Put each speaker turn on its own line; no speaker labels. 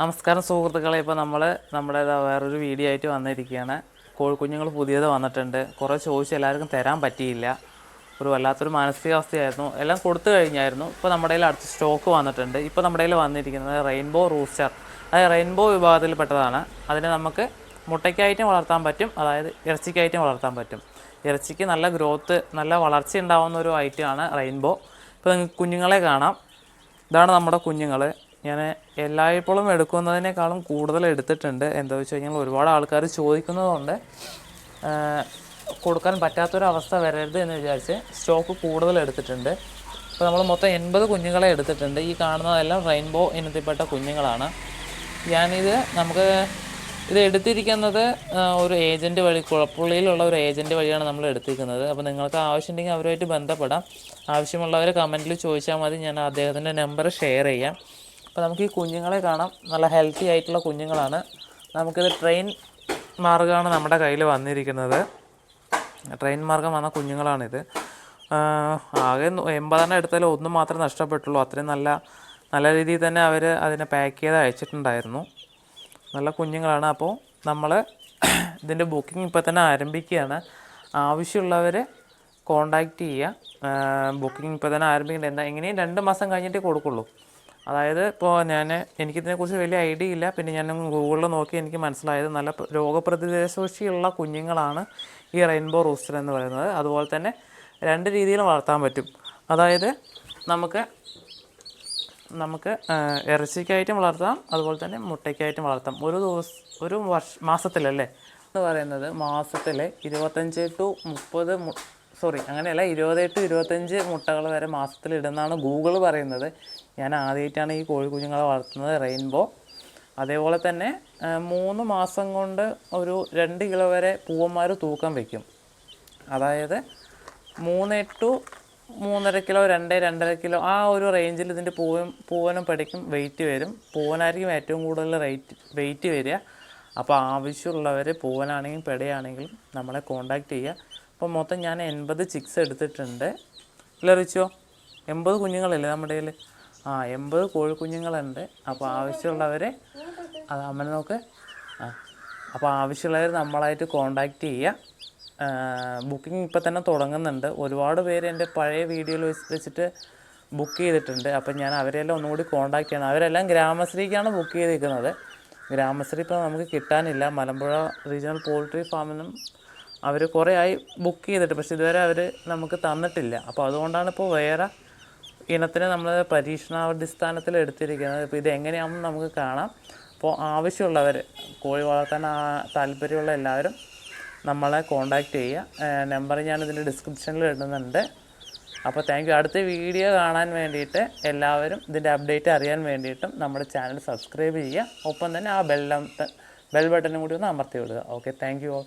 നമസ്കാരം സുഹൃത്തുക്കളെ. ഇപ്പോൾ നമ്മൾ നമ്മുടെ വേറൊരു വീഡിയോ ആയിട്ട് വന്നിരിക്കുകയാണ് കോഴിക്കുഞ്ഞുങ്ങൾ പുതിയത് വന്നിട്ടുണ്ട്. കുറേ ചോദിച്ചു എല്ലാവർക്കും തരാൻ പറ്റിയില്ല. ഒരു വല്ലാത്തൊരു മാനസികാവസ്ഥയായിരുന്നു. എല്ലാം കൊടുത്തു കഴിഞ്ഞായിരുന്നു. ഇപ്പോൾ നമ്മുടെ കയ്യിൽ അടുത്ത സ്റ്റോക്ക് വന്നിട്ടുണ്ട്. ഇപ്പോൾ നമ്മുടെ കയ്യിൽ വന്നിരിക്കുന്നത് റെയിൻബോ റൂസ്റ്റർ. അത് റെയിൻബോ വിഭാഗത്തിൽപ്പെട്ടതാണ്. അതിനെ നമുക്ക് മുട്ടയ്ക്കായിട്ടും വളർത്താൻ പറ്റും. അതായത് ഇറച്ചിക്കായിട്ടും വളർത്താൻ പറ്റും. ഇറച്ചിക്ക് നല്ല ഗ്രോത്ത് നല്ല വളർച്ച ഉണ്ടാവുന്ന ഒരു ഐറ്റമാണ് റെയിൻബോ. ഇപ്പോൾ കുഞ്ഞുങ്ങളെ കാണാം. ഇതാണ് നമ്മുടെ കുഞ്ഞുങ്ങൾ ഞാൻ എല്ലായ്പ്പോഴും എടുക്കുന്നതിനേക്കാളും കൂടുതൽ എടുത്തിട്ടുണ്ട്. എന്താ വെച്ച് കഴിഞ്ഞാൽ ഒരുപാട് ആൾക്കാർ ചോദിക്കുന്നതുകൊണ്ട് കൊടുക്കാൻ പറ്റാത്തൊരവസ്ഥ വരരുത് എന്ന് വിചാരിച്ച് സ്റ്റോക്ക് കൂടുതൽ എടുത്തിട്ടുണ്ട്. അപ്പോൾ നമ്മൾ മൊത്തം എൺപത് കുഞ്ഞുങ്ങളെ എടുത്തിട്ടുണ്ട്. ഈ കാണുന്നതെല്ലാം റെയിൻബോ ഇനത്തിൽപ്പെട്ട കുഞ്ഞുങ്ങളാണ്. ഞാനിത് നമുക്ക് ഇത് എടുത്തിരിക്കുന്നത് ഒരു ഏജന്റ് വഴി കുഴപ്പുള്ളിയിലുള്ള ഒരു ഏജന്റ് വഴിയാണ് നമ്മൾ എടുത്തിരിക്കുന്നത്. അപ്പോൾ നിങ്ങൾക്ക് ആവശ്യമുണ്ടെങ്കിൽ അവരുമായിട്ട് ബന്ധപ്പെടാം. ആവശ്യമുള്ളവർ കമന്റിൽ ചോദിച്ചാൽ മതി. ഞാൻ അദ്ദേഹത്തിന്റെ നമ്പർ ഷെയർ ചെയ്യാം. അപ്പോൾ നമുക്ക് ഈ കുഞ്ഞുങ്ങളെ കാണാം. നല്ല ഹെൽത്തി ആയിട്ടുള്ള കുഞ്ഞുങ്ങളാണ്. നമുക്കിത് ട്രെയിൻ മാർഗമാണ് നമ്മുടെ കയ്യിൽ വന്നിരിക്കുന്നത്. ട്രെയിൻ മാർഗം വന്ന കുഞ്ഞുങ്ങളാണിത്. ആകെ എൺപതെണ്ണം എടുത്താൽ ഒന്നും മാത്രമേ നഷ്ടപ്പെട്ടുള്ളൂ. അത്രയും നല്ല നല്ല രീതിയിൽ തന്നെ അവർ അതിനെ പാക്ക് ചെയ്ത് അയച്ചിട്ടുണ്ടായിരുന്നു. നല്ല കുഞ്ഞുങ്ങളാണ്. അപ്പോൾ നമ്മൾ ഇതിന്റെ ബുക്കിംഗ് ഇപ്പോൾ തന്നെ ആരംഭിക്കുകയാണ്. ആവശ്യമുള്ളവർ കോണ്ടാക്റ്റ് ചെയ്യുക. ബുക്കിംഗ് ഇപ്പോൾ തന്നെ ആരംഭിക്കേണ്ടത് എന്താ എങ്ങനെയും രണ്ട് മാസം കഴിഞ്ഞിട്ടേ കൊടുക്കുള്ളൂ. അതായത് ഇപ്പോൾ ഞാൻ എനിക്കിതിനെക്കുറിച്ച് വലിയ ഐഡിയ ഇല്ല. പിന്നെ ഞാൻ ഗൂഗിളിൽ നോക്കി എനിക്ക് മനസ്സിലായത് നല്ല രോഗപ്രതിരോധശേഷിയുള്ള രോഗപ്രതിരോധ ശേഷിയുള്ള കുഞ്ഞുങ്ങളാണ് ഈ റെയിൻബോ റൂസ്റ്റർ എന്ന് പറയുന്നത്. അതുപോലെ തന്നെ രണ്ട് രീതിയിലും വളർത്താൻ പറ്റും. അതായത് നമുക്ക് നമുക്ക് ഇറച്ചിക്കായിട്ടും വളർത്താം അതുപോലെ തന്നെ മുട്ടയ്ക്കായിട്ടും വളർത്താം. ഒരു ദിവസം ഒരു വർഷ മാസത്തിലല്ലേ? എന്ന് പറയുന്നത് മാസത്തിലെ ഇരുപത്തഞ്ച് ടു മുപ്പത് സോറി അങ്ങനെയല്ല ഇരുപത് ടു ഇരുപത്തഞ്ച് മുട്ടകൾ വരെ മാസത്തിൽ ഇടുന്നതാണ് ഗൂഗിൾ പറയുന്നത്. ഞാൻ ആദ്യമായിട്ടാണ് ഈ കോഴി കുഞ്ഞുങ്ങളെ വളർത്തുന്നത് റെയിൻബോ. അതേപോലെ തന്നെ മൂന്ന് മാസം കൊണ്ട് ഒരു രണ്ട് കിലോ വരെ പൂവന്മാർ തൂക്കം വയ്ക്കും അതായത് മൂന്ന് ടു മൂന്നര കിലോ രണ്ട് രണ്ടര കിലോ ആ ഒരു റേഞ്ചിൽ ഇതിന്റെ പൂവൻ പൂവനും പടിക്കും വെയിറ്റ് വരും. പൂവനായിരിക്കും ഏറ്റവും കൂടുതൽ റേറ്റ് വെയിറ്റ് വരിക. അപ്പോൾ ആവശ്യമുള്ളവർ പൂവനാണെങ്കിലും പെടയാണെങ്കിലും നമ്മളെ കോണ്ടാക്ട് ചെയ്യുക. അപ്പോൾ മൊത്തം ഞാൻ എൺപത് ചിക്സ് എടുത്തിട്ടുണ്ട്. ഇല്ല റിച്ചോ? എൺപത് കുഞ്ഞുങ്ങളല്ലേ നമ്മുടെ കയ്യിൽ ആ എൺപത് കോഴിക്കുഞ്ഞുങ്ങളുണ്ട്. അപ്പോൾ ആവശ്യമുള്ളവർ അത് അമ്മനെ നോക്ക്. ആ അപ്പോൾ ആവശ്യമുള്ളവർ നമ്മളായിട്ട് കോണ്ടാക്ട് ചെയ്യുക. ബുക്കിംഗ് ഇപ്പം തന്നെ തുടങ്ങുന്നുണ്ട്. ഒരുപാട് പേര് എന്റെ പഴയ വീഡിയോയിൽ വെച്ചിട്ട് ബുക്ക് ചെയ്തിട്ടുണ്ട്. അപ്പം ഞാൻ അവരെല്ലാം ഒന്നുകൂടി കോണ്ടാക്റ്റ് ചെയ്യണം. അവരെല്ലാം ഗ്രാമശ്രീക്കാണ് ബുക്ക് ചെയ്തിരിക്കുന്നത്. ഗ്രാമശ്രീ ഇപ്പോൾ നമുക്ക് കിട്ടാനില്ല. മലമ്പുഴ റീജിയണൽ പോൾട്രി ഫാമിനും അവർ കുറേ ആയി ബുക്ക് ചെയ്തിട്ട് പക്ഷേ ഇതുവരെ അവർ നമുക്ക് തന്നിട്ടില്ല. അപ്പോൾ അതുകൊണ്ടാണ് ഇപ്പോൾ വേറെ ഇനത്തിന് നമ്മൾ പരീക്ഷണാടിസ്ഥാനത്തിൽ എടുത്തിരിക്കുന്നത്. ഇപ്പോൾ ഇത് എങ്ങനെയാണെന്ന് നമുക്ക് കാണാം. അപ്പോൾ ആവശ്യമുള്ളവർ കോഴി വളർത്താൻ താല്പര്യമുള്ള എല്ലാവരും നമ്മളെ കോൺടാക്റ്റ് ചെയ്യുക. നമ്പർ ഞാൻ ഇതിന്റെ ഡിസ്ക്രിപ്ഷനിൽ ഇടുന്നുണ്ട്. അപ്പോൾ താങ്ക് യു അടുത്ത വീഡിയോ കാണാൻ വേണ്ടിയിട്ട് എല്ലാവരും ഇതിന്റെ അപ്ഡേറ്റ് അറിയാൻ വേണ്ടിയിട്ടും നമ്മുടെ ചാനൽ സബ്സ്ക്രൈബ് ചെയ്യുക. ഒപ്പം തന്നെ ആ ബെൽ ബെൽ ബട്ടനും കൂടി ഒന്ന് അമർത്തി വിടുക. Okay thank you all